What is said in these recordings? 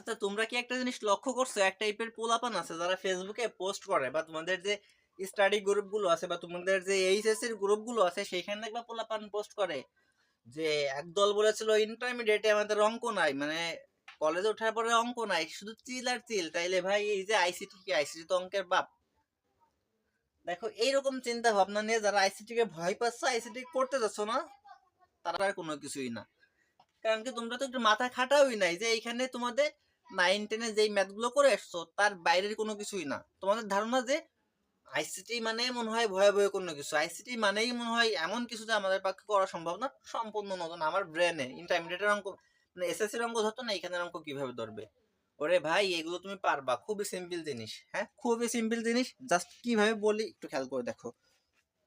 আচ্ছা তোমরা কি একটা জিনিস লক্ষ্য করছ? এক টাইপের পোলাপান আছে যারা ফেসবুকে পোস্ট করে বা তোমাদের যে স্টাডি গ্রুপগুলো আছে বা তোমাদের যে এইচএস এর গ্রুপগুলো আছে, সেখানে দেখবা পোলাপান পোস্ট করে। যে একদল বলেছিল ইন্টারমিডিয়েটে আমাদের অঙ্ক নাই। মানে কলেজে ওঠার পরে অঙ্ক নাই, শুধু চিল আর চিল। তাইলে ভাই, এই যে আইসিটি কি আইসিটি তো অঙ্কের বাপ। দেখো, এইরকম চিন্তা ভাবনা নিয়ে যারা আইসিটি কে ভয় পাচ্ছ আইসিটি করতে যাচ্ছ না, তারা আর কোনো কিছুই না। কারণ কি, তোমরা তো একটু মাথা খাটাওই নাই যে এইখানে তোমাদের নাইন টেনে যেই ম্যাথগুলো করে আসছো তার বাইরের কোনো কিছুই না। তোমাদের ধারণা যে আইসিটি মানে মনে হয় ভয়ে ভয়ে কোনো কিছু আইসিটি মানেই মনে হয় এমন কিছু যে আমাদের পক্ষে করা সম্ভব না, সম্পূর্ণ নতুন। আমার ব্রেনে ইন্টারমিডিয়েটের অঙ্ক মানে এসএসসি অঙ্ক ধরতো না এখানের অঙ্ক কীভাবে ধরবে? ওরে ভাই, এগুলো তুমি পারবা, খুবই সিম্পল জিনিস হ্যাঁ? খুবই সিম্পল জিনিস জাস্ট কীভাবে বলি, একটু খেয়াল করে দেখো।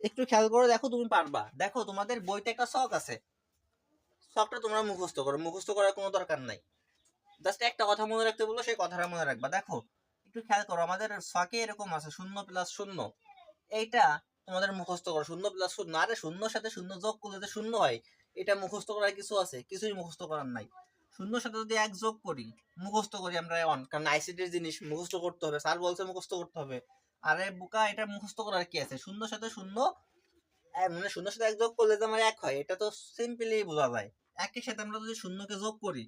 একটু খেয়াল করে দেখো, তুমি পারবা। দেখো, তোমাদের বইতে একটা শখ আছে। শখটা তোমরা মুখস্থ করো। মুখস্থ করার কোনো দরকার নাই। জাস্ট একটা কথা মনে রাখতে বলল, সেই কথাটা মনে রাখবা। দেখো, একটু খেয়াল করো, আমাদের শখে এরকম আছে, শূন্য প্লাস শূন্য। এইটা তোমাদের মুখস্থ করো, শূন্য প্লাস শূন্য। আরে শূন্যর সাথে শূন্য যোগ করলে যে শূন্য হয়, এটা মুখস্থ করার কিছু আছে, কিছুই মুখস্থ করার নাই। শূন্যর সাথে যদি এক যোগ করি, মুখস্থ করি আমরা অন কারণ আইসিটির জিনিস, মুখস্থ করতে হবে। স্যার বলছে মুখস্থ করতে হবে। আরে বুকা, এটা মুখস্থ করার কি আছে? শূন্যর সাথে শূন্য মানে শূন্যর সাথে এক যোগ করলে যে আমার এক হয়, এটা তো সিম্পলি বোঝা যায়। একের সাথে আমরা যদি শূন্যকে যোগ করি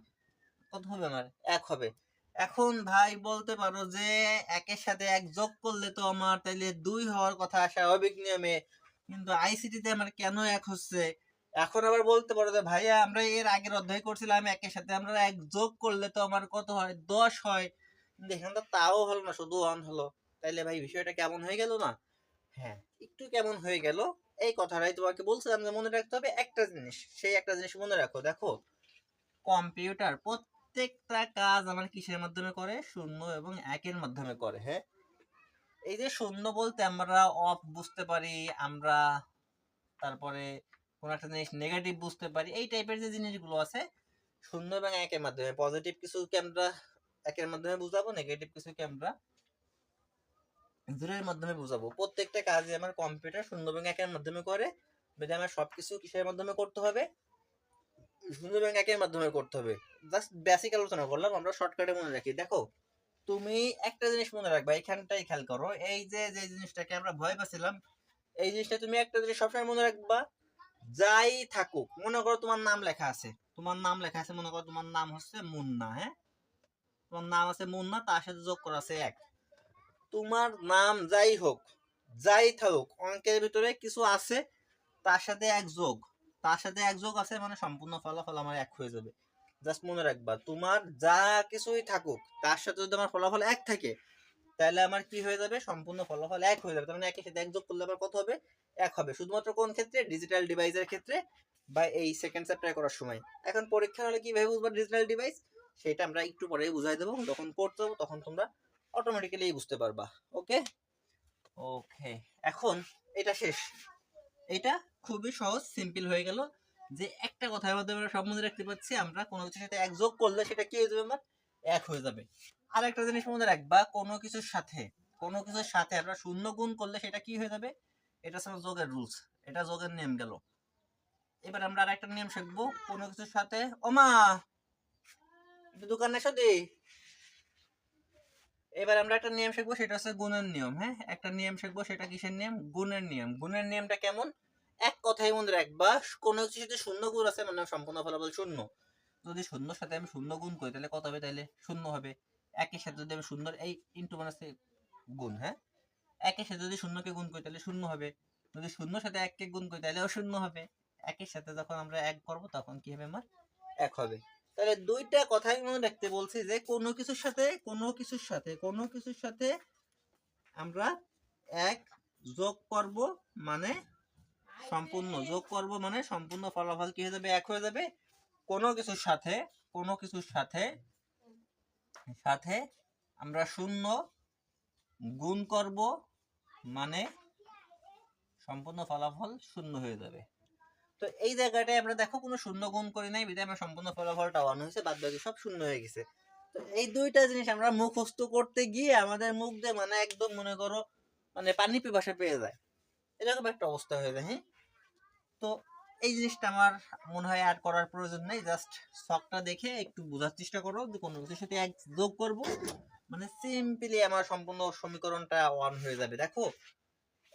কত আমার, এক হবে। এখন ভাই বলতে পারো যে একের সাথে এক যোগ করলে তো আমার তাইলে দুই হওয়ার কথা স্বাভাবিক নিয়মে। কিন্তু আইসিটিতে আমার কেন এক হচ্ছে? এখন আবার বলতে পারো যে ভাইয়া আমরা এর আগের অধ্যায় করছিলাম, একের সাথে আমরা এক যোগ করলে তো আমার কত হয়? দশ হয়। কিন্তু এখানে তো তাও হলো না, শুধু অন হলো। তাইলে ভাই বিষয়টা কেমন হয়ে গেল না? হ্যাঁ একটু কেমন হয়ে গেল। এই কথাটাই তোমাকে বলছিলাম যে মনে রাখতে হবে একটা জিনিস। সেই একটা জিনিস মনে রাখো। দেখো, কম্পিউটার প্রত্যেকটা কাজ আমার কিসের মাধ্যমে করে? শূন্য এবং একের মাধ্যমে করে হ্যাঁ? এই যে শূন্য বলতে আমরা অফ বুঝতে পারি, আমরা তারপরে কোনো একটা জিনিস নেগেটিভ বুঝতে পারি, এই টাইপের যে জিনিসগুলো আছে, শূন্য এবং একের মাধ্যমে পজিটিভ কিছুকে আমরা একের মাধ্যমে বুঝাবো নেগেটিভ কিছুকে আমরা জিরোর মাধ্যমে বুঝাবো। প্রত্যেকটা কাজে আমার কম্পিউটার শূন্য এবং একের মাধ্যমে করে, যদি আমার সবকিছু কিসের মাধ্যমে করতে হবে? শূন্য এবং একের মাধ্যমে করতে হবে। জাস্ট বেসিক আলোচনা করলাম, আমরা শর্টকাটে মনে রাখি। দেখো, তুমি একটা জিনিস মনে রাখবে, এখানটাই খেয়াল করো, এই যে যে জিনিসটাকে আমরা ভয় পাচ্ছিলাম, এই জিনিসটা তুমি একটা জিনিস সবসময় মনে রাখবা, যাই থাকুক, মনে করো তোমার নাম লেখা আছে, তোমার নাম লেখা আছে, মনে করো তোমার নাম হচ্ছে মুন্না হ্যাঁ? তোমার নাম আছে মুন্না, তার সাথে যোগ করা আছে এক। তোমার নাম যাই হোক, যাই থাকুক, অঙ্কের ভিতরে কিছু আছে, তার সাথে এক যোগ। তার সাথে এক যোগ আছে মানে সম্পূর্ণ ফলাফল আমার এক হয়ে যাবে। জাস্ট মনে রাখবা, তোমার যা কিছুই থাকুক, তার সাথে যদি আমার ফলাফল এক থাকে, তাহলে আমার কি হয়ে যাবে? সম্পূর্ণ ফলাফল এক হয়ে যাবে। তার মানে একের সাথে এক যোগ করলে আবার কত হবে? এক হবে। শুধুমাত্র কোন ক্ষেত্রে? ডিজিটাল ডিভাইসের ক্ষেত্রে বা এই সেকেন্ড চ্যাপ্টার করার সময়। এখন পরীক্ষা হলে কীভাবে বুঝবা ডিজিটাল ডিভাইস সেটা আমরা একটু পরেই বুঝাই দেবো। যখন পড়তে যাব তখন তোমরা অটোমেটিক্যালি বুঝতে পারবা। ওকে ওকে এখন এটা শেষ। এটা খুবই সহজ সিম্পল হয়ে গেল। যে একটা কথার মধ্যে আমরা সব মনে রাখতে পারছি, আমরা কোনো কিছুর সাথে এক যোগ করলে সেটা কি হয়ে যাবে আমার? এক হয়ে যাবে। আর একটা জিনিস মনে রাখবা কোনো কিছুর সাথে, কোনো কিছুর সাথে আমরা শূন্য গুণ করলে সেটা কি হয়ে যাবে? এটা হচ্ছে যোগের রুলস এটা যোগের নিয়ম গেল। এবার আমরা আর একটা নিয়ম শিখব, কোনো কিছুর সাথে ওমা দোকানে এসো দি। এবার আমরা একটা নিয়ম শিখব, সেটা হচ্ছে গুণের নিয়ম হ্যাঁ? একটা নিয়ম শিখব, সেটা কিসের নিয়ম? গুণের নিয়ম। গুণের নিয়মটা কেমন? এক কথাই মনে রাখবা কোনো কিছুর সাথে শূন্য গুণ আছে মানে সম্পূর্ণ ফলাফল শূন্য। যদি শূন্যর সাথে আমি শূন্য গুণ করি, তাহলে কত হবে? তাহলে শূন্য হবে। একের সাথে যদি আমি শূন্য এই ইন্টু মানে গুণ হ্যাঁ? একের সাথে যদি শূন্যকে গুণ করি, তাহলে শূন্য হবে। যদি শূন্যর সাথে এককে গুণ করি, তাহলে শূন্য হবে। একের সাথে যখন আমরা এক করব, তখন কি হবে আমার? এক হবে। তাহলে দুইটা কথাই মনে রাখতে বলছি যে, কোনো কিছুর সাথে, কোনো কিছুর সাথে, কোনো কিছুর সাথে আমরা এক যোগ করব মানে সম্পূর্ণ যোগ করব মানে সম্পূর্ণ ফলাফল কি হয়ে যাবে? এক হয়ে যাবে। কোনো কিছুর সাথে, কোনো কিছুর সাথে সাথে আমরা শূন্য গুণ করব মানে সম্পূর্ণ ফলাফল শূন্য হয়ে যাবে। তো এই জায়গাটায় আমরা দেখো কোনো শূন্য গুণ করি নাই, বিধায় আমরা সম্পূর্ণ ফলাফলটা ওয়ান হয়েছে বাদ বাকি সব শূন্য হয়ে গেছে। তো এই দুইটা জিনিস আমরা মুখস্থ করতে গিয়ে আমাদের মুখ দিয়ে মানে একদম মনে করো মানে পানি পিপাসা পেয়ে যায়। এরকম একটা অবস্থা হয়ে যায় হ্যাঁ? তো এই জিনিসটা আমার মনে হয় আর করার প্রয়োজন নেই। জাস্ট শখটা দেখে একটু বোঝার চেষ্টা করো যে কোনো কিছুর সাথে এক যোগ করব। মানে সিম্পলি আমার সম্পূর্ণ সমীকরণটা ওয়ান হয়ে যাবে। দেখো,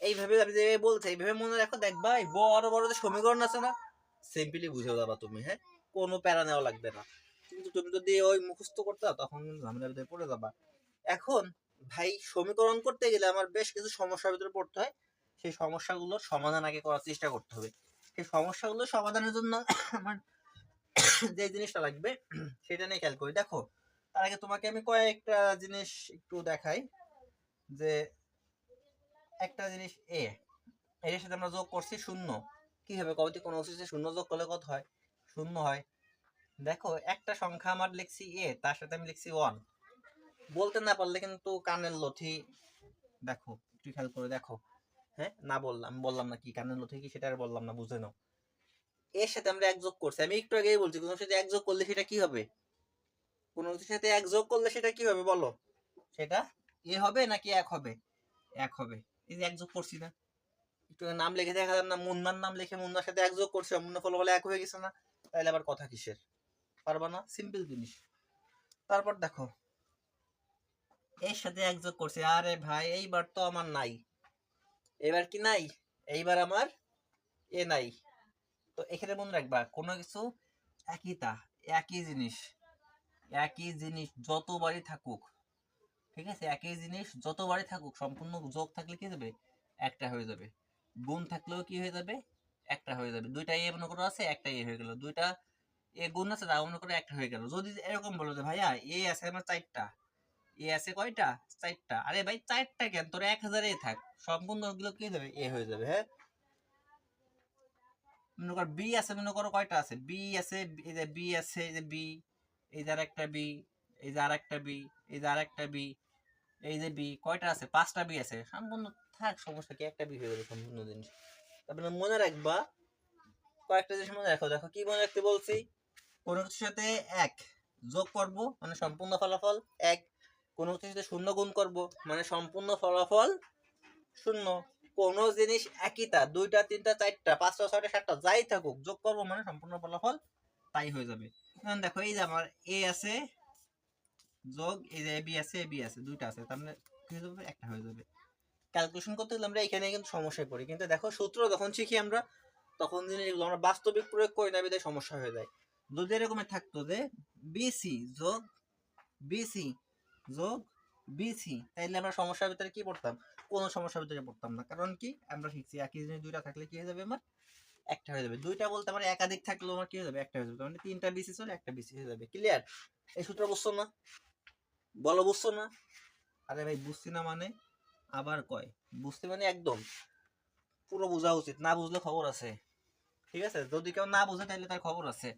এইভাবে আমি যে বলছি, এইভাবে মনে রাখো দেখবা এই বড় বড় যে সমীকরণ আছে না, সিম্পলি বুঝে যাবা তুমি হ্যাঁ? কোনো প্যারা নেওয়া লাগবে না। কিন্তু তুমি যদি ওই মুখস্থ করতে তখন ঝামেলার ভিতরে পড়ে যাবা। এখন ভাই, সমীকরণ করতে গেলে আমার বেশ কিছু সমস্যার ভিতরে পড়তে হয়। সেই সমস্যাগুলো সমাধান আগে করার চেষ্টা করতে হবে। সেই সমস্যাগুলো সমাধানের জন্য আমার যে জিনিসটা লাগবে, সেটা নিয়ে খেয়াল করি। দেখো, তার আগে তোমাকে আমি কয়েকটা জিনিস একটু দেখাই। যে একটা জিনিস এ এর সাথে আমরা যোগ করছি শূন্য। কি হবে? কবিতে কোনো অবস্থিতে শূন্য যোগ করলে কত হয়? শূন্য হয়। দেখো, একটা সংখ্যা আমার লিখছি এ তার সাথে আমি লিখছি ওয়ান বলতে না পারলে কিন্তু কানের লথি দেখো, একটু খেয়াল করে দেখো। হ্যাঁ? না বললাম বললাম না কি, কানের লথি কি সেটা আর বললাম না, বুঝে নাও। এর সাথে আমরা এক যোগ করছি। আমি একটু আগেই বলছি, কোনো সাথে এক যোগ করলে সেটা কি হবে? কোনো কিছুর সাথে এক যোগ করলে সেটা কি হবে, বলো? সেটা এ হবে নাকি এক হবে? এক হবে। এই যে এক যোগ করছি না। একটু নাম লিখে দেখা দেখালাম না, মুন্নার নাম লিখে মুন্নার সাথে এক যোগ করছি মুন্না ফল বলে এক হয়ে গেছে না? তাহলে আবার কথা কিসের? পারবা না? সিম্পল জিনিস। তারপর দেখো। এর সাথে এক যোগ করছি। আরে ভাই, এইবার তো আমার নাই। এবার কি নাই? এইবার আমার এ নাই। তো এখানে মনে রাখবা, কোনো কিছু একই তা, একই জিনিস একই জিনিস যতবারই থাকুক, ঠিক আছে? একই জিনিস যতবারই থাকুক, সম্পূর্ণ যোগ থাকলে কি যাবে? একটা হয়ে যাবে। গুণ থাকলেও কি হয়ে যাবে? একটা হয়ে যাবে। দুইটা এ মনে করো আছে, একটা এ হয়ে গেল। দুইটা এ গুণ আছে তা মনে করো একটা হয়ে গেল। যদি এরকম বলো যে, ভাইয়া, এ আছে আমার চারটা এ আছে কয়টা? চারটা। আরে ভাই, চারটা কেন? তোর এক হাজারে থাক। সম্পূর্ণগুলো কি যাবে এ হয়ে যাবে হ্যাঁ? মনে করো বি আছে, মনে করো কয়টা আছে? বি আছে, এই যে বি আছে, এই যে বি, এই যে আরেকটা বি, এই যে আরেকটা বি, এই যে আরেকটা বি, এই যে বি, কয়টা আছে? পাঁচটা বি আছে। সম্পূর্ণ থাক, সমস্যা কি? একটা বি হয়ে যাবে সম্পূর্ণ জিনিস। তারপরে মনে রাখবা, কয়েকটা জিনিস মনে রাখো। দেখো, কি মনে রাখতে বলছি? কোনো কিছুর সাথে এক, যোগ করব মানে সম্পূর্ণ ফলাফল এক কোনো সাথে শূন্য গুণ করব মানে সম্পূর্ণ ফলাফল শূন্য। কোনো জিনিস একই তা, দুইটা, তিনটা, চারটা, পাঁচটা, ছয়টা, সাতটা, যাই থাকুক, যোগ করব মানে সম্পূর্ণ ফলাফল তাই হয়ে যাবে। দেখো, এই যে আমার এ আছে, যোগ, এই যে বি আছে বি আছে, দুইটা আছে, তার মানে একটা হয়ে যাবে। ক্যালকুলেশন করতে গেলে আমরা এখানে কিন্তু সমস্যায় পড়ি। কিন্তু দেখো, সূত্র যখন শিখি আমরা, তখন জিনিসগুলো আমরা বাস্তবিক প্রয়োগ করি না সমস্যা হয়ে যায়। যদি এরকমের থাকতো যে বিসি যোগ বিসি যোগ বিসি। তাইলে আমরা সমস্যার ভিতরে কি পড়তাম? কোনো সমস্যার ভিতরে পড়তাম না। কারণ কি? আমরা শিখছি একই জিনিস দুইটা থাকলে কি হয়ে যাবে আমার? একটা হয়ে যাবে। দুইটা বলতে আমার একাধিক থাকলেও আমার কি হয়ে যাবে? একটা হয়ে যাবে। মানে তিনটা বিসি চলে একটা বিসি হয়ে যাবে। ক্লিয়ার এই সূত্র বুঝছ না? বলো বুঝছ না? আরে ভাই, বুঝছি না মানে আবার কয়? বুঝতে মানে একদম পুরো বোঝা উচিত। না বুঝলে খবর আছে। ঠিক আছে? যদি কেউ না বুঝে তাহলে তার খবর আছে।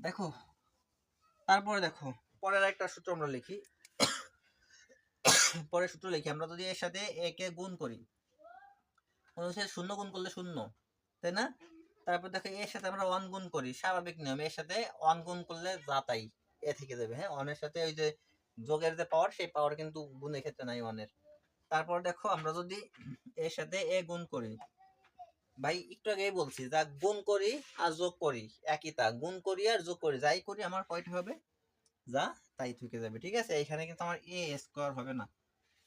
দেখো, তারপরে দেখো। পরের একটা সূত্র আমরা লিখি। পরের সূত্র লিখি। আমরা যদি এর সাথে একে গুণ করি শূন্য গুণ করলে শূন্য, তাই না? তারপর দেখো এর সাথে আমরা ওয়ান গুণ করি। স্বাভাবিক নিয়ম এর সাথে ওয়ান গুণ করলে যা তাই এ থেকে যাবে হ্যাঁ? ওয়ানের সাথে ওই যে যোগের যে পাওয়ার সেই পাওয়ার কিন্তু গুণের ক্ষেত্রে নাই ওয়ানের তারপর দেখো আমরা যদি এর সাথে এ গুণ করি, ভাই একটু আগেই বলছি, যা গুণ করি আর যোগ করি, একই তা। গুণ করি আর যোগ করি, যাই করি, আমার কয়টা হবে? যা, তাই থেকে যাবে, ঠিক আছে? এখানে কিন্তু আমার এ স্কোয়ার হবে না।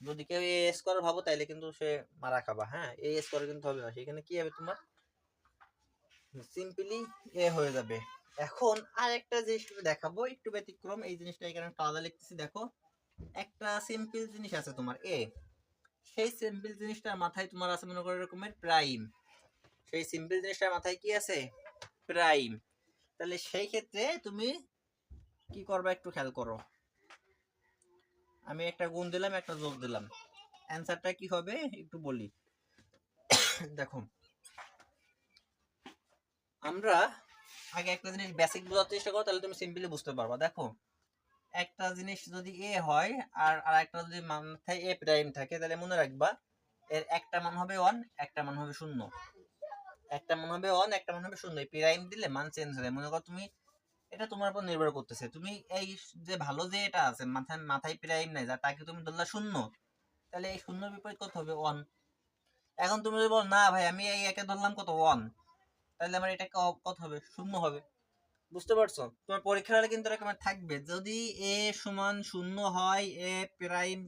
যদি কেউ এ স্কোয়ার ভাবো, তাইলে কিন্তু সে মারা খাবা হ্যাঁ? এ স্কোয়ার কিন্তু হবে না। সেখানে কি হবে তোমার? সিম্পলি এ হয়ে যাবে। এখন আর একটা জিনিস দেখাবো, একটু ব্যতিক্রম। এই জিনিসটা এখানে আলাদা লিখতেছি, দেখো। একটা সিম্পল জিনিস আছে তোমার এ সেই সিম্পল জিনিসটার মাথায় তোমার আছে, মনে করো, এরকমের প্রাইম সেই সিম্পল জিনিসটার মাথায় কি আছে? প্রাইম তাহলে সেই ক্ষেত্রে তুমি কি করবা একটু খেয়াল করো। আমি একটা গুণ দিলাম, একটা যোগ দিলাম। অ্যান্সারটা কি হবে একটু বলি। দেখো। আমরা আগে একটা জিনিস বেসিক বোঝার চেষ্টা করো, তাহলে তুমি সিম্পলি বুঝতে পারবা। দেখো, একটা জিনিস যদি এ হয় আর আর একটা যদি মাথায় এ প্রাইম থাকে, তাহলে মনে রাখবা এর একটা মান হবে ওয়ান একটা মান হবে শূন্য। একটা মান হবে ওয়ান একটা মান হবে শূন্য। প্রাইম দিলে মান চেঞ্জ হয়। মনে করো তুমি এটা তোমার উপর নির্ভর করতেছে। তুমি এই যে ভালো যে এটা আছে, মাথায় মাথায় প্রাইম নাই, যা তাকে তুমি ধরলা শূন্য, তাহলে এই শূন্য বিপরীত কত হবে ওয়ান এখন তুমি যদি বল, না ভাই, আমি এই একে ধরলাম কত ওয়ান তাহলে আমার এটা কত হবে? শূন্য হবে। বুঝতে পারছ? তোমার পরীক্ষার হলে কিন্তু এরকম থাকবে। যদি এ সমান শূন্য হয় এ প্রাইম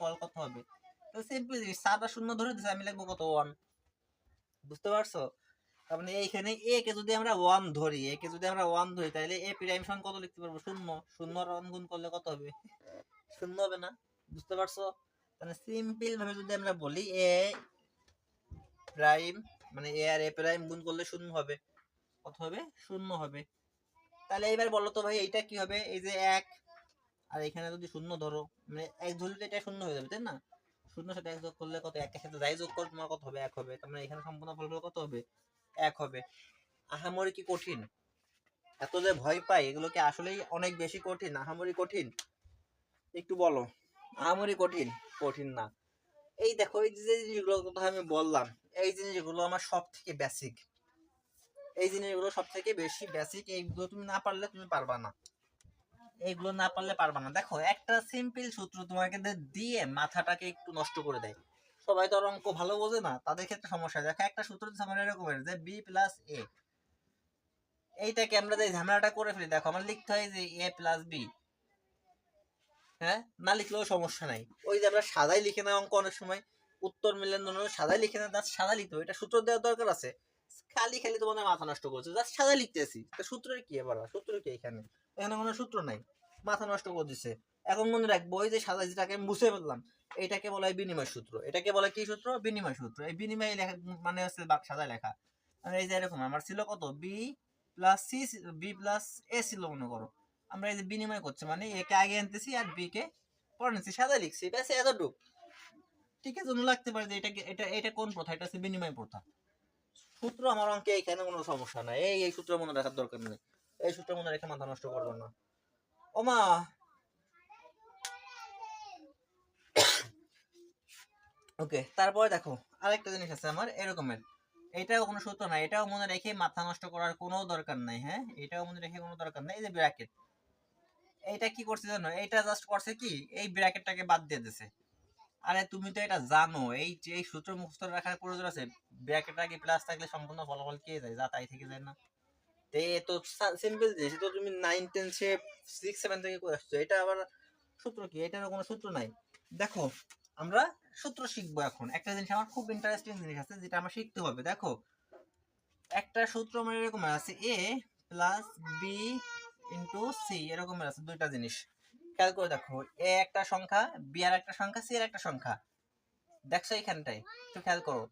কল কত হবে? তো সিম্পল সাদা শূন্য ধরে দিছে, আমি লিখব কত ওয়ান বুঝতে পারছ? তার মানে এইখানে এ কে যদি আমরা ওয়ান ধরি এ কে যদি আমরা ওয়ান ধরি তাহলে এ প্রাইম সমান কত লিখতে পারব? শূন্য। শূন্য আর ওয়ান গুণ করলে কত হবে? শূন্য হবে না। বুঝতে পারছ? মানে সিম্পল ভাবে যদি আমরা বলি এ প্রাইম মানে এ আর এ প্রাইম গুণ করলে শূন্য হবে। কত হবে? শূন্য হবে। তাহলে এবার বলো তো ভাই, এইটা কি হবে? এই যে এক, আর এখানে যদি শূন্য ধরো মানে এক ধরলে তো এটা শূন্য হয়ে যাবে, তাই না? শূন্য সাথে এক যোগ করলে কত? একের সাথে যাই যোগ করো, তোমার কত হবে? এক হবে। তার মানে এখানে সম্পূর্ণ ফলাফল কত হবে? এক হবে। আহামরি কি কঠিন? এত যে ভয় পাই, এগুলো কি আসলেই অনেক বেশি কঠিন? আহামরি কঠিন? একটু বলো। আহামরি কঠিন? কঠিন না। এই দেখো, এই যে জিনিসগুলো কথা আমি বললাম, এই জিনিসগুলো আমার সব থেকে বেসিক এই জিনিসগুলো সব থেকে বেশি বেসিক এইগুলো তুমি না পারলে তুমি পারবা না। এইগুলো না পারলে পারবা না। দেখো, একটা সিম্পল সূত্র তোমাকে দিয়ে মাথাটাকে একটু নষ্ট করে দেয়। সবাই তো আর অঙ্ক ভালো বোঝে না, তাদের ক্ষেত্রে সমস্যা। দেখো, একটা সূত্র দিচ্ছে আমার এরকমের যে বি প্লাস এ এইটাকে আমরা যে ঝামেলাটা করে ফেলি, দেখো, আমার লিখতে হয় যে এ প্লাস বি হ্যাঁ? না লিখলেও সমস্যা নাই। ওই যে আমরা সাদাই লিখে না অঙ্ক অনেক সময়, উত্তর মিলেন সাদাই লিখে না জাস্ট সাদা লিখতে হবে এটা সূত্র দেওয়ার দরকার আছে। খালি খালি তোমাদের মাথা নষ্ট করছে। জাস্ট সাদা লিখতেছি। তো সূত্রের কি এবার? সূত্র কি এখানে? এখানে কোনো সূত্র নাই। মাথা নষ্ট করে দিছে। এখন মনে রাখব, ওই যে সাদা যেটাকে আমি বুঝে ফেললাম এটাকে বলা হয় বিনিময় সূত্র। এটাকে বলা কি সূত্র? বিনিময় সূত্র। এই বিনিময় লেখা মানে হচ্ছে সাদা লেখা। এই যে এরকম, আমার ছিল কত? B plus C B plus A ছিল, মনে করো। আমরা এই যে বিনিময় করছি মানে এ কে আগে আনতেছি আর বি কে পরে নিচ্ছি সাদা লিখছি ব্যাস এতটুক। ঠিক আছে জন্য লাগতে পারে যে এটা এটা এটা কোন প্রথা? এটা হচ্ছে বিনিময় প্রথা। সূত্র আমার অঙ্কে এখানে কোনো সমস্যা নাই। এই এই সূত্র মনে রাখার দরকার নেই। এই সূত্র মনে রেখে মাথা নষ্ট করব না। ওমা ওকে, তারপরে দেখো, আরেকটা জিনিস আছে আমার, এরকমের। এটাও কোনো সূত্র নাই, এটাও মনে রেখে মাথা নষ্ট করার কোনো দরকার নাই হ্যাঁ? এটাও মনে রেখে কোনো দরকার নাই, এই যে ব্র্যাকেট এইটা কি করছে জানো? এইটা জাস্ট করছে কি? এই ব্র্যাকেটটাকে বাদ দিয়ে দিছে। আরে তুমি তো এটা জানো, এই যে এই সূত্র মুখস্থ রাখার প্রয়োজন আছে ব্র্যাকেট আগে প্লাস থাকলে সম্পূর্ণ ফলাফল কে যায় যা তাই থেকে যায় না। তো এ তো সিম্পল জিনিস তো তুমি নাইন টেন সে সিক্স সেভেন থেকে করে আসছো, এটা আবার সূত্র কি? এটার কোনো সূত্র নাই। দেখো আমরা সূত্র শিখব এখন। একটা জিনিস আমার খুব ইন্টারেস্টিং জিনিস আছে, যেটা আমার শিখতে হবে, দেখো। একটা সূত্র আমার এরকম আছে A plus B into C এরকমের আছে দুইটা জিনিস। খেয়াল করে দেখো এ একটা সংখ্যা বি আর একটা সংখ্যা সি আর একটা সংখ্যা। দেখছ এইখানটায় একটু খেয়াল করো।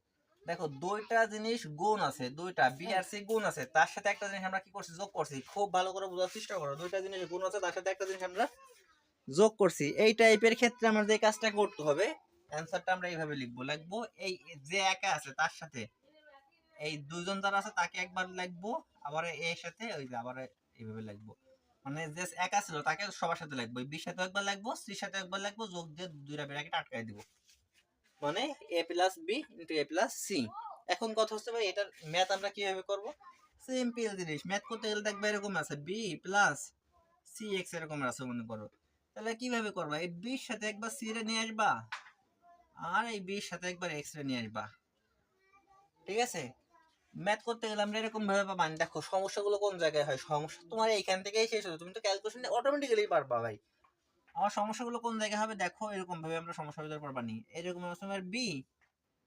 দেখো, দুইটা জিনিস গুণ আছে, দুইটা বি আর সি গুণ আছে। তার সাথে একটা জিনিস আমরা কি করছি? যোগ করছি। খুব ভালো করে বোঝার চেষ্টা করো, দুইটা জিনিস গুণ আছে, তার সাথে একটা জিনিস আমরা যোগ করছি, এই টাইপের ক্ষেত্রে আমরা যে কাজটা করতে হবে। অ্যান্সারটা আমরা এইভাবে লিখব। লিখব, এই যে একা আছে তার সাথে, এই দুজন যারা আছে তাকে একবার লিখব, আবার এর সাথে ওই যে আবার এইভাবে লিখব। মানে যে একা ছিল তাকে সবার সাথে লিখব বির সাথে একবার লিখব সির সাথে একবার লিখব, যোগ দিয়ে দুইটা ব্র্যাকেট আটকাই দিব। মানে A plus B into A plus C এখন কথা হচ্ছে ভাই, এটার ম্যাথ আমরা কীভাবে করব? সিম্পল জিনিস ম্যাথ করতে গেলে দেখবে এরকম আছে বি প্লাস সি এক্স এরকম আছে মনে করো। তাহলে কীভাবে করবা? এই বির সাথে একবার সি রে নিয়ে আসবা আর এই বির সাথে একবার এক্স রে নিয়ে আসবা। ঠিক আছে? ম্যাথ করতে গেলে আমরা এরকম ভাবে পাবা। দেখো, সমস্যাগুলো কোন জায়গায় হয়? সমস্যা তোমার এইখান থেকেই শেষ হবে। তুমি তো ক্যালকুলেশন অটোমেটিক্যালি পারবা ভাই। আমার সমস্যাগুলো কোন জায়গায় হবে? দেখো, এরকম ভাবে আমরা সমস্যা ভিতরে পারবা নি। এরকম আছে তোমার বি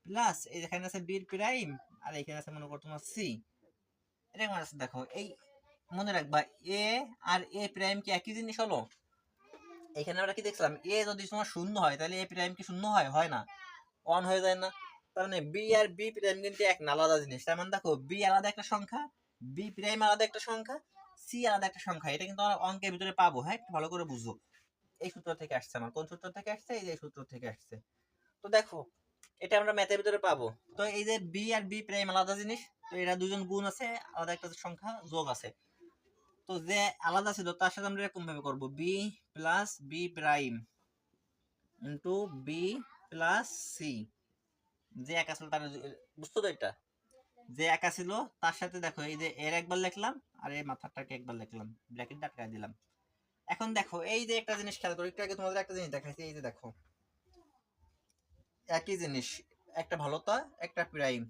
প্লাস এখানে আছে বির প্রাইম আর এখানে আছে মনে করো তোমার সি এরকম আছে, দেখো। এই মনে রাখবা এ আর এ প্রাইম কি একই জিনিস হলো? এখানে আমরা কি দেখছিলাম? এ যদি তোমার শূন্য হয়, তাহলে এ প্রাইম কি শূন্য হয়? হয় না। অন হয়ে যায় না। তার মানে বি আর বি প্রাইম কিন্তু এক আলাদা জিনিস। তার মানে দেখো বি আলাদা একটা সংখ্যা বি প্রাইম আলাদা একটা সংখ্যা সি আলাদা একটা সংখ্যা। এটা কিন্তু আমরা অঙ্কের ভিতরে পাবো। হ্যাঁ একটু ভালো করে বুঝো। এই সূত্র থেকে আসছে আমার। কোন সূত্র থেকে আসছে? এই যে সূত্র থেকে আসছে। তো দেখো, এটা আমরা ম্যাথের ভিতরে পাবো। তো এই যে বি আর বি প্রাইম আলাদা জিনিস, তো এরা দুজন গুণ আছে, আলাদা একটা সংখ্যা যোগ আছে। তো যে আলাদা ছিল, তার সাথে আমরা এরকম ভাবে করব। B plus B prime into B plus C যে একা ছিল তার বুঝতো তো এটা? যে একা ছিল তার সাথে দেখো, এই যে এর একবার লিখলাম, আর এই মাথাটাকে একবার লিখলাম ব্র্যাকেট আটকায় দিলাম। এখন দেখো, এই যে একটা জিনিস খেয়াল করো, একটু আগে তোমাদের একটা জিনিস দেখাইছি, এই যে দেখো। একই জিনিস, একটা ভালোতা একটা প্রাইম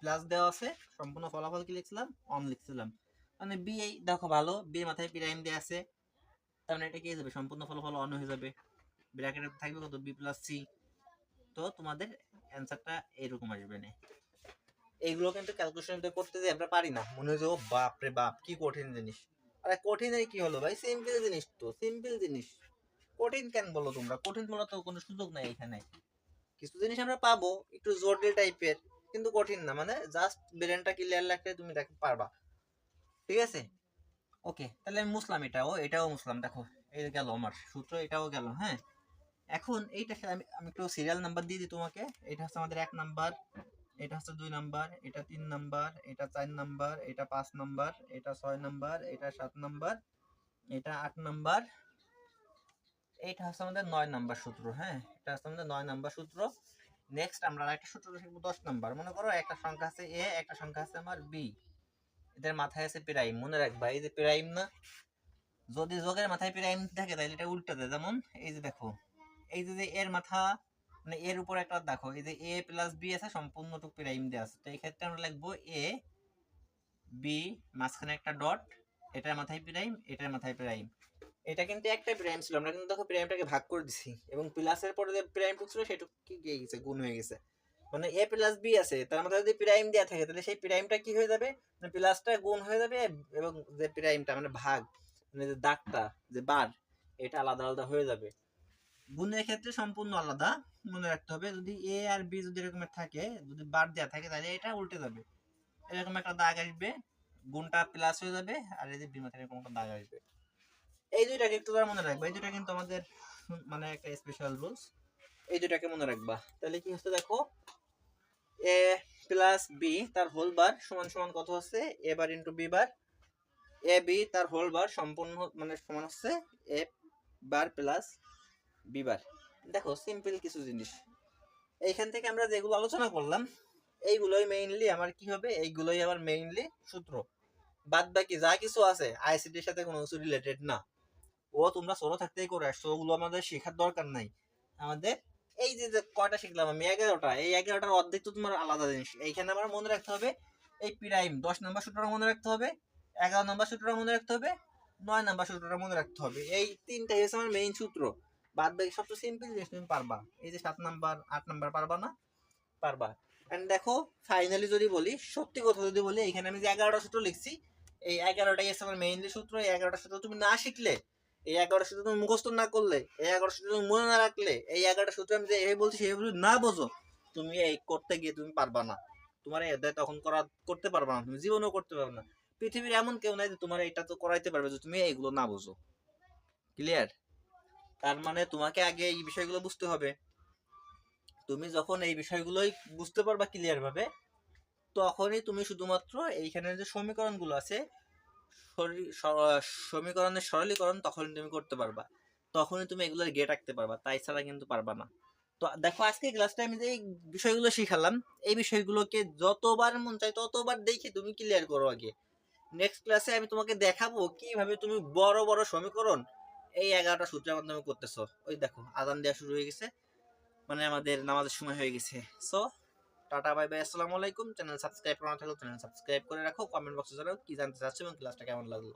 প্লাস দেওয়া আছে, সম্পূর্ণ ফলাফল কি লিখছিলাম? অন লিখছিলাম। মানে বি এই দেখো ভালো বি মাথায় প্রাইম দেওয়া আছে। তার মানে এটা কি যাবে? সম্পূর্ণ ফলাফল অন হয়ে যাবে। ব্র্যাকেটে থাকবে কত? B plus C. তো তোমাদের অ্যান্সারটা এরকম আসবে না। এইগুলো কিন্তু ক্যালকুলেশন করতে যে আমরা পারি না। মনে হয় বাপ রে বাপ, কি কঠিন জিনিস। আরে কঠিন কি হলো ভাই? সিম্পল জিনিস তো সিম্পল জিনিস। কঠিন কেন বলো তোমরা? কঠিন বলা তো কোনো সুযোগ নাই এখানে। কিছু জিনিস আমরা পাবো, একটু জটিল টাইপের কিন্তু কঠিন না। মানে জাস্ট ব্রেনটা ক্লিয়ার রাখলে তুমি দেখো পারবা। ঠিক আছে? ওকে, তাহলে আমি মুসলাম এটাও এটাও মুসলাম, দেখো, এই গেল আমার সূত্র, এটাও গেল হ্যাঁ? এখন এইটা আমি আমি একটু সিরিয়াল নাম্বার দিয়ে দিই তোমাকে, এটা হচ্ছে আমাদের এক নাম্বার এটা হচ্ছে দুই নাম্বার এটা তিন নাম্বার এটা চার নাম্বার এটা পাঁচ নাম্বার এটা ছয় নাম্বার এটা সাত নাম্বার এটা আট নাম্বার এইটা হচ্ছে আমাদের নয় নাম্বার সূত্র হ্যাঁ? এটা হচ্ছে আমাদের নয় নাম্বার সূত্র। নেক্সট আমরা একটা সূত্র শিখব দশ নাম্বার মনে করো একটা সংখ্যা আছে এ একটা সংখ্যা আছে আমার বি এদের মাথায় আছে প্রাইম। মনে রাখবা, এই যে প্রাইম না, যদি যোগের মাথায় প্রাইম থাকে তাহলে এটা উল্টাতে যেমন, এই যে দেখো, এই যে এর মাথা মানে এর উপর একটা দেখো, এই যে এ প্লাস বি আছে, সম্পূর্ণটুকু প্রাইম দেওয়া আছে। তো এই ক্ষেত্রে আমরা লিখব এ, বি, মাঝখানে একটা ডট, এটার মাথায় প্রাইম, এটার মাথায় প্রাইম। এটা কিন্তু একটা প্রাইম ছিল, আমরা কিন্তু দেখো প্রাইমটাকে ভাগ করে দিছি। এবং প্লাসের পরে যে প্রাইমটুকু ছিল, সেটুকু কি গিয়ে গেছে, গুণ হয়ে গেছে। মানে এ প্লাস বি আছে, তার মধ্যে যদি প্রাইম দেওয়া থাকে, তাহলে সেই প্রাইমটা কি হয়ে যাবে? প্লাসটা গুণ হয়ে যাবে এবং যে প্রাইমটা মানে ভাগ মানে যে দাগটা, যে বার, এটা আলাদা আলাদা হয়ে যাবে। গুণের ক্ষেত্রে সম্পূর্ণ আলাদা, মনে রাখতে হবে। যদি এ আর বি যদি এরকমের থাকে, যদি বার দেওয়া থাকে, তাহলে এটা উল্টে যাবে। এরকম একটা দাগ আসবে, গুণটা প্লাস হয়ে যাবে, আর এই যে বি মাথায় এরকম একটা দাগ আসবে। এই দুইটাকে একটু মনে রাখবে। এই দুইটা কিন্তু আমাদের মানে একটা স্পেশাল রুলস এই দুইটাকে মনে রাখবা। তাহলে কি হচ্ছে দেখো? এ প্লাস বি তার হোল বার সমান সমান কত হচ্ছে? A bar into B bar A B তার হোল বার সম্পূর্ণ মানে সমান হচ্ছে এ বার প্লাস বি বার দেখো সিম্পল কিছু জিনিস। এইখান থেকে আমরা যেগুলো আলোচনা করলাম, এইগুলোই মেইনলি আমার কি হবে? এইগুলোই আমার মেইনলি সূত্র। বাদ বাকি যা কিছু আছে আইসিটির সাথে কোনো কিছু রিলেটেড না। ও তোমরা ছোট থাকতেই করে আসছো, ওগুলো আমাদের শেখার দরকার নাই। আমাদের এই যে কয়টা শিখলাম আমি? এগারোটা। এই এগারোটার অর্ধেক তো তোমার আলাদা জিনিস। এইখানে আমার মনে রাখতে হবে, এই প্রাইম দশ নম্বর সূত্রটা মনে রাখতে হবে, এগারো নম্বর সূত্রটা মনে রাখতে হবে, নয় নম্বর সূত্রটা মনে রাখতে হবে। এই তিনটাই হচ্ছে আমার মেইন সূত্র। বাদ বাকি সবচেয়ে সিম্পল জিনিস তুমি পারবা। এই যে সাত নাম্বার, আট নাম্বার পারবা না? পারবা। এন্ড দেখো ফাইনালি যদি বলি, সত্যি কথা যদি বলি এখানে আমি যে এগারোটা সূত্র লিখছি, এই এগারোটাই আছে আমার মেইনলি সূত্র। এই এগারোটা সূত্র তুমি না শিখলে এই এগারোটা সূত্র তুমি মুখস্থ না করলে, এই এগারোটা সূত্র তুমি মনে না রাখলে, এই এগারোটা সূত্র আমি যে এই বলছি, সেই যদি না বোঝো। তুমি এই করতে গিয়ে তুমি পারবা না। তোমার এই অধ্যায় তখন করা, করতে পারবা না, তুমি জীবনেও করতে পারবে না। পৃথিবীর এমন কেউ নাই যে তোমার এটা তো করাইতে পারবে যে তুমি এইগুলো না বোঝো। ক্লিয়ার তার মানে তোমাকে আগে এই বিষয়গুলো বুঝতে হবে। তুমি যখন এই বিষয়গুলোই বুঝতে পারবা ক্লিয়ার ভাবে, তখনই তুমি শুধুমাত্র এইখানে যে সমীকরণগুলো আছে সমীকরণের সরলীকরণ তখনই তুমি করতে পারবা। তখনই তুমি এগুলোর গেট রাখতে পারবা, তাই ছাড়া কিন্তু পারবা না। তো দেখো, আজকে ক্লাসটা আমি যে বিষয়গুলো শিখালাম, এই বিষয়গুলোকে যতবার মন চাই ততবার দেখে তুমি ক্লিয়ার করো আগে। নেক্সট ক্লাসে আমি তোমাকে দেখাবো কীভাবে তুমি বড় বড় সমীকরণ এই এগারোটা সূত্রের মাধ্যমে করতেছো। ওই দেখো, আদান দেওয়া শুরু হয়ে গেছে। মানে আমাদের নামাজের সময় হয়ে গেছে। সো টাটা, বাই বাই, আসসালামু আলাইকুম। চ্যানেল সাবস্ক্রাইব করা থাকলে চ্যানেল সাবস্ক্রাইব করে রাখো। কমেন্ট বক্সে জানাও কি জানতে চাচ্ছো এবং ক্লাসটা কেমন লাগল।